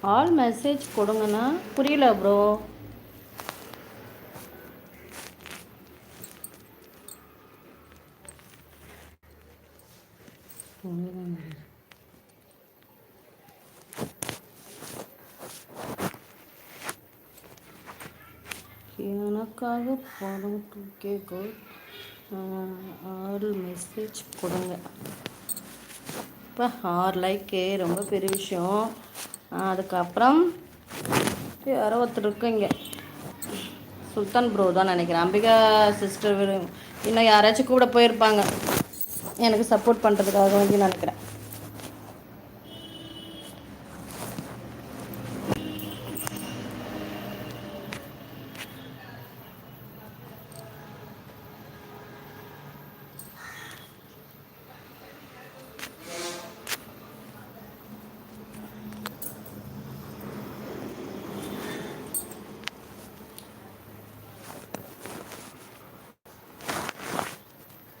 All message கொடுங்கண்ணா. புரியல bro எனக்காக படம் கேட்க ஆறு மெசேஜ் கொடுங்க. இப்போ ஆறு லைக்கு ரொம்ப பெரிய விஷயம். அதுக்கப்புறம் யாரோ ஒருத்தர் இருக்குங்க சுல்தான் ப்ரோ தான் நினைக்கிறேன். அம்பிகா சிஸ்டர் இன்னும் யாராச்சும் கூட போயிருப்பாங்க. எனக்கு சப்போர்ட் பண்ணுறதுக்காக வந்து நினைக்கிறேன்.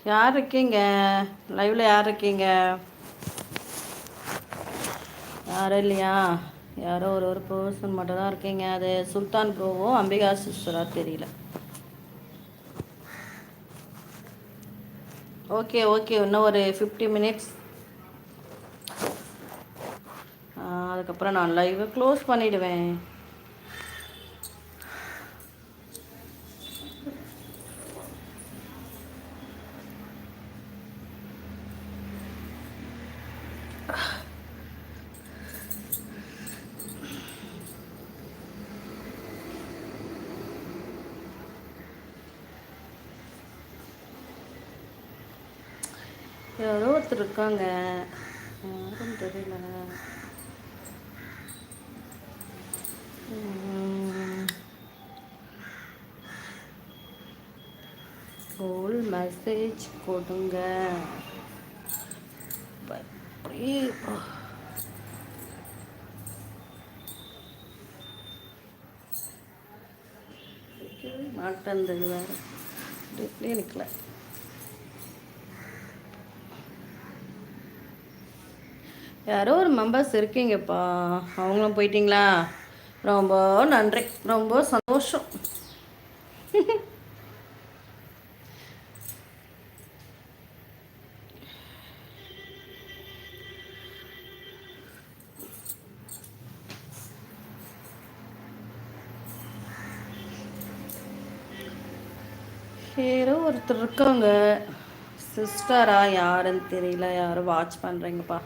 யார் இருக்கீங்க? லைவில் யார் இருக்கீங்க? யாரும் இல்லையா? யாரோ ஒரு ஒரு பர்சன் மட்டும் தான் இருக்கீங்க. அது சுல்தான் ப்ரோவோ அம்பிகா சிஸ்டரா தெரியல. ஓகே ஓகே இன்னும் ஒரு ஃபிஃப்டி மினிட்ஸ் அதுக்கப்புறம் நான் லைவை க்ளோஸ் பண்ணிவிடுவேன் யாரோ ஒருத்தர் இருக்காங்க. யாரும் தெரியல. கோல் மெசேஜ் கொடுங்க. மாட்டேன் வேறு. நிற்கல யாரோ ஒரு மெம்பர்ஸ் இருக்கீங்கப்பா. அவங்களும் போயிட்டீங்களா? ரொம்ப நன்றி. ரொம்ப சந்தோஷம். யாரோ ஒருத்தர் இருக்காங்க. சிஸ்டரா யாருன்னு தெரியல. யாரும் வாட்ச் பண்ணுறீங்கப்பா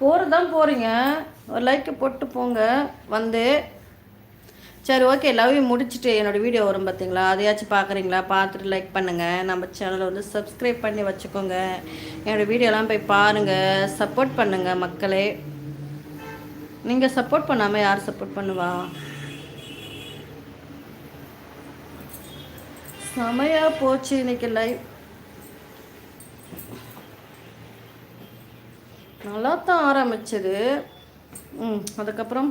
போகிறது தான் போகிறீங்க ஒரு லைக்கை போட்டு போங்க. வந்து சரி ஓகே லவ் யூ முடிச்சுட்டு என்னோடய வீடியோ வரும் பார்த்தீங்களா அதையாச்சும் பார்க்குறீங்களா பார்த்துட்டு லைக் பண்ணுங்கள் நம்ம சேனலை வந்து சப்ஸ்கிரைப் பண்ணி வச்சுக்கோங்க. என்னோடய வீடியோலாம் போய் பாருங்கள் சப்போர்ட் பண்ணுங்கள் மக்களே. நீங்கள் சப்போர்ட் பண்ணாமல் யார் சப்போர்ட் பண்ணுவா? செமையாக போச்சு இன்னைக்கு லைவ் நல்லா தான் ஆரம்பிச்சது. ம் அதுக்கப்புறம்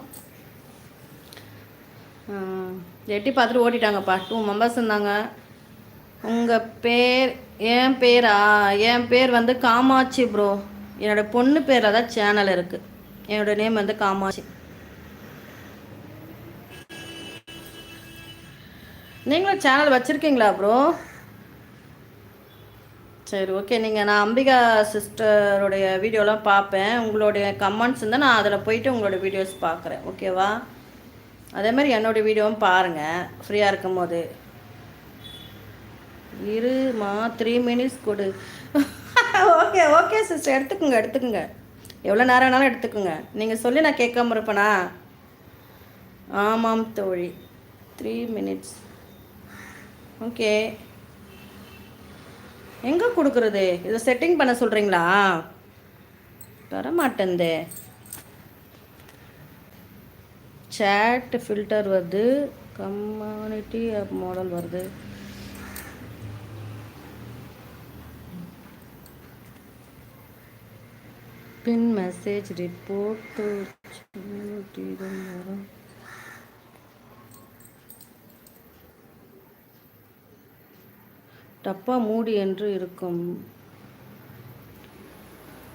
எட்டி பார்த்துட்டு ஓட்டிட்டாங்கப்பா டூ மெம்பர்ஸ் இருந்தாங்க. உங்கள் பேர் என் பேரா? என் பேர் வந்து காமாட்சி ப்ரோ. என்னோடய பொண்ணு பேரில் தான் சேனல் இருக்குது என்னோடய நேம் வந்து காமாட்சி. நீங்களும் சேனல் வச்சுருக்கீங்களா ப்ரோ? சரி ஓகே நீங்கள் நான் அம்பிகா சிஸ்டருடைய வீடியோலாம் பார்ப்பேன். உங்களுடைய கமெண்ட்ஸ் இருந்தால் நான் அதில் போயிட்டு உங்களோட வீடியோஸ் பார்க்குறேன். ஓகேவா அதே மாதிரி என்னோடய வீடியோவும் பாருங்கள் ஃப்ரீயாக இருக்கும் போது. இருமா த்ரீ மினிட்ஸ் கொடு. ஓகே ஓகே சிஸ்டர் எடுத்துக்கோங்க எடுத்துக்கோங்க. எவ்வளோ நேரம் வேணாலும் எடுத்துக்கோங்க. நீங்கள் சொல்லி நான் கேட்காம இருப்பேனா? ஆமாம் தோழி. த்ரீ மினிட்ஸ் ஓகே எங்கே கொடுக்குறது? இதை செட்டிங் பண்ண சொல்கிறீங்களா தரமாட்டேந்தே. சேட் ஃபில்டர் வருது. கம்யூனிட்டி மாடல் வருது. பின் மெசேஜ் ரிப்போர்ட் வரும். டப்பா மூடி என்று இருக்கும்.